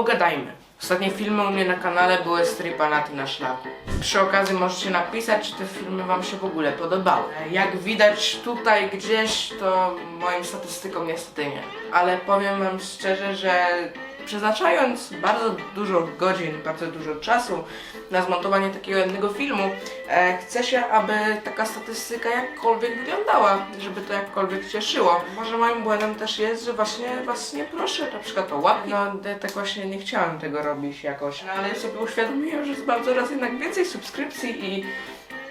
pogadajmy. Ostatnie filmy u mnie na kanale były stripanaty na szlaku. Przy okazji możecie napisać, czy te filmy wam się w ogóle podobały. Jak widać tutaj gdzieś, to moim statystykom niestety nie. Ale powiem wam szczerze, że przeznaczając bardzo dużo godzin, bardzo dużo czasu na zmontowanie takiego jednego filmu, e, chce się, aby taka statystyka jakkolwiek wyglądała, żeby to jakkolwiek cieszyło. Może moim błędem też jest, że właśnie was nie proszę na przykład o łapki. No tak właśnie nie chciałem tego robić jakoś, no, ale sobie uświadomiłem, że mam coraz jednak więcej subskrypcji i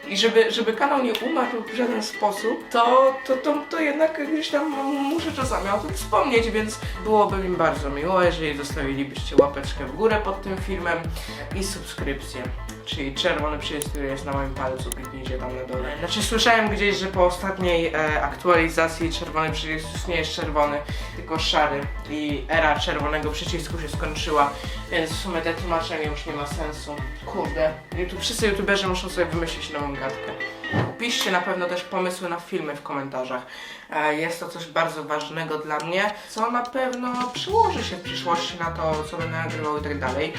i żeby, żeby kanał nie umarł w żaden sposób, to, to, to, to jednak gdzieś tam muszę czasami o tym wspomnieć, więc byłoby mi bardzo miło, jeżeli zostawilibyście łapeczkę w górę pod tym filmem i subskrypcję. Czyli czerwony przycisk, który jest na moim palcu, kliknijcie tam na dole. Znaczy słyszałem gdzieś, że po ostatniej e, aktualizacji czerwony przycisk już nie jest czerwony, tylko szary i era czerwonego przycisku się skończyła, więc w sumie te tłumaczenie już nie ma sensu. Kurde, YouTube, wszyscy youtuberzy muszą sobie wymyślić nową gadkę. Piszcie na pewno też pomysły na filmy w komentarzach. E, Jest to coś bardzo ważnego dla mnie, co na pewno przełoży się w przyszłości na to, co będę nagrywał i tak dalej.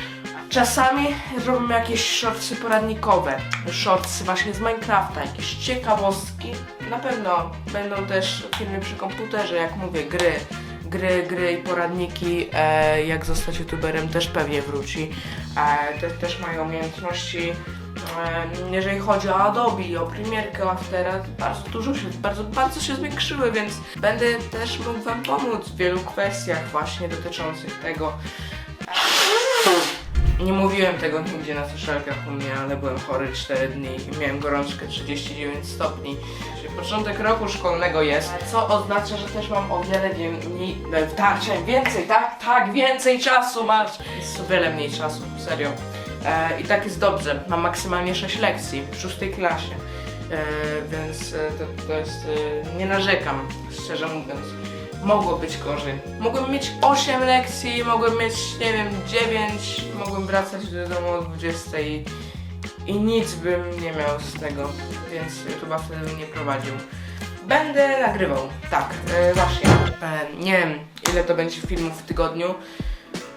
Czasami robimy jakieś shortsy poradnikowe, shortsy właśnie z Minecrafta, jakieś ciekawostki. Na pewno będą też filmy przy komputerze, jak mówię, gry. Gry, gry i poradniki, e, jak zostać youtuberem też pewnie wróci. E, te, też mają umiejętności E, jeżeli chodzi o Adobe, o Premierkę, o Aftera, bardzo dużo się, bardzo, bardzo się zwiększyły, więc będę też mógł Wam pomóc w wielu kwestiach właśnie dotyczących tego. Nie mówiłem tego nigdzie na słyszalkach u mnie, ale byłem chory 4 dni i miałem gorączkę 39 stopni. Czyli Początek roku szkolnego jest, co oznacza, że też mam o wiele wie- mniej, tak, więcej, tak, tak, więcej czasu masz. Jest o wiele mniej czasu, serio. E, I tak jest dobrze. Mam maksymalnie 6 lekcji w szóstej klasie. E, więc e, to, to jest. E, nie narzekam, szczerze mówiąc. Mogło być gorzej. Mogłem mieć 8 lekcji, mogłem mieć, nie wiem, 9, mogłem wracać do domu o 20 i, nic bym nie miał z tego, więc YouTube'a wtedy bym nie prowadził. Będę nagrywał, tak, e, właśnie. E, nie wiem, ile to będzie filmów w tygodniu.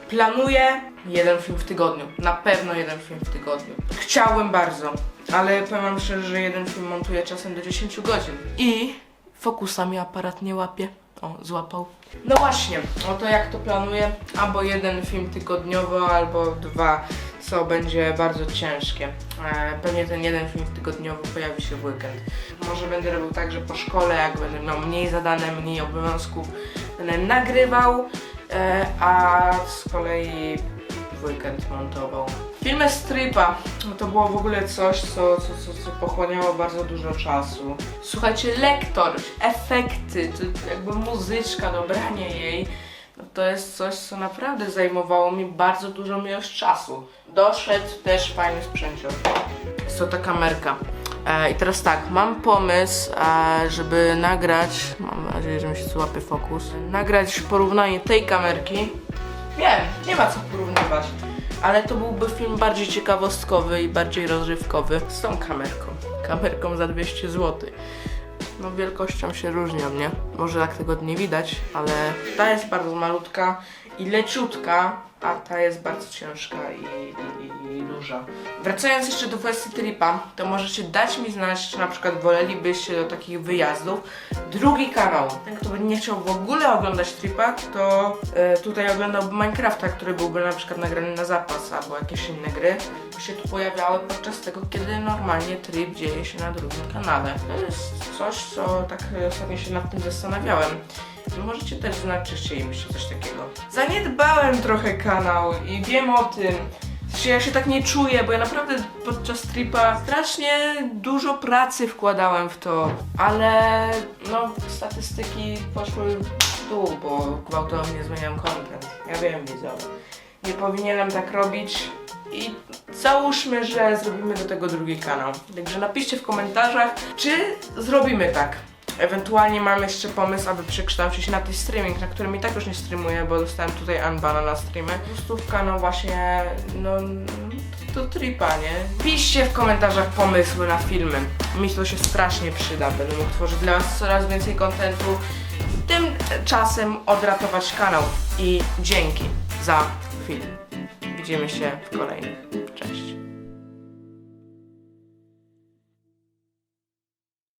Planuję jeden film w tygodniu. Na pewno jeden film w tygodniu. Chciałbym bardzo, ale powiem wam szczerze, że jeden film montuję czasem do 10 godzin. I fokusami aparat nie łapie. O, złapał. No właśnie, oto jak to planuję. Albo jeden film tygodniowo, albo dwa, co będzie bardzo ciężkie. E, pewnie ten jeden film tygodniowo pojawi się w weekend. Może będę robił tak, że po szkole, jak będę miał mniej zadane, mniej obowiązków, będę nagrywał, e, a z kolei w weekend montował. Filmy stripa no to było w ogóle coś, co, co, co, co pochłaniało bardzo dużo czasu. Słuchajcie, lektor, efekty, to jakby muzyczka, dobranie jej, no to jest coś, co naprawdę zajmowało mi bardzo dużo już czasu. Doszedł też fajny sprzęcior. Jest to ta kamerka. E, I teraz tak, mam pomysł, e, żeby nagrać, mam nadzieję, że mi się złapie fokus, nagrać porównanie tej kamerki. Wiem, nie ma co porównywać, ale to byłby film bardziej ciekawostkowy i bardziej rozrywkowy z tą kamerką. Kamerką za 200 zł. No wielkością się różnią, nie? Może tak tego nie widać, ale ta jest bardzo malutka i leciutka, a ta jest bardzo ciężka i, i, i, duża. Wracając jeszcze do kwestii tripa, to możecie dać mi znać, czy na przykład wolelibyście do takich wyjazdów drugi kanał. Ten, kto by nie chciał w ogóle oglądać tripa, to e, tutaj oglądałby Minecrafta, który byłby na przykład nagrany na zapas, albo jakieś inne gry, się tu pojawiały podczas tego, kiedy normalnie trip dzieje się na drugim kanale. To jest coś, co tak e, ostatnio się nad tym zastanawiałem. Możecie też znać, czy chcielibyście coś takiego. Zaniedbałem trochę kanał i wiem o tym. Znaczy, ja się tak nie czuję, bo ja naprawdę podczas tripa strasznie dużo pracy wkładałem w to, ale no statystyki poszły w dół, bo gwałtownie zmieniam content. Ja wiem, widzowie. Nie powinienem tak robić i załóżmy, że zrobimy do tego drugi kanał. Także napiszcie w komentarzach, czy zrobimy tak. Ewentualnie mam jeszcze pomysł, aby przekształcić na ten streaming, na którym i tak już nie streamuję, bo dostałem tutaj unbana na streamy. Pustówka, no właśnie, no to tripa, nie? Piszcie w komentarzach pomysły na filmy. Mi to się strasznie przyda, będę mógł tworzyć dla was coraz więcej kontentu. Tymczasem odratować kanał i dzięki za film. Widzimy się w kolejnych.